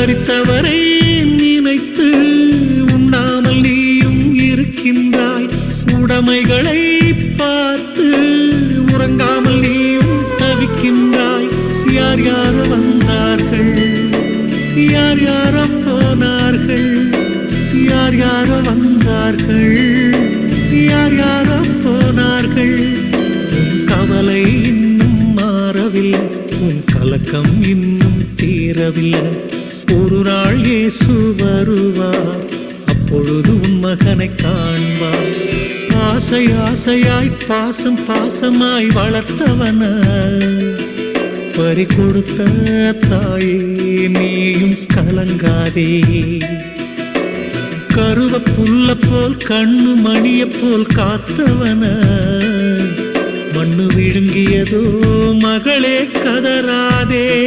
மறித்தவரை நினைத்து உண்ணாமல் நீயும் இருக்கின்றாய். உடைமைகளை பார்த்து உறங்காமல் நீயும் தவிக்கின்றாய். யார் யார் வந்தார்கள்? யார் யார போனார்கள்? யார் யார வந்தார்கள்? யார் யார போனார்கள்? கவலை இன்னும் மாறவில்லை. உன் கலக்கம் இன்னும் தீரவில்லை. ஒரு நாள் இயேசு வருவார். அப்பொழுது உன் மகனை காண்பார். ஆசை ஆசையாய் பாசம் பாசமாய் வளர்த்தவன. பறி கொடுத்த தாயே நீயும் கலங்காதே. கருவ புல்ல போல் கண்ணு மணிய போல் காத்தவன. மண்ணு விழுங்கியதோ மகளே கதராதே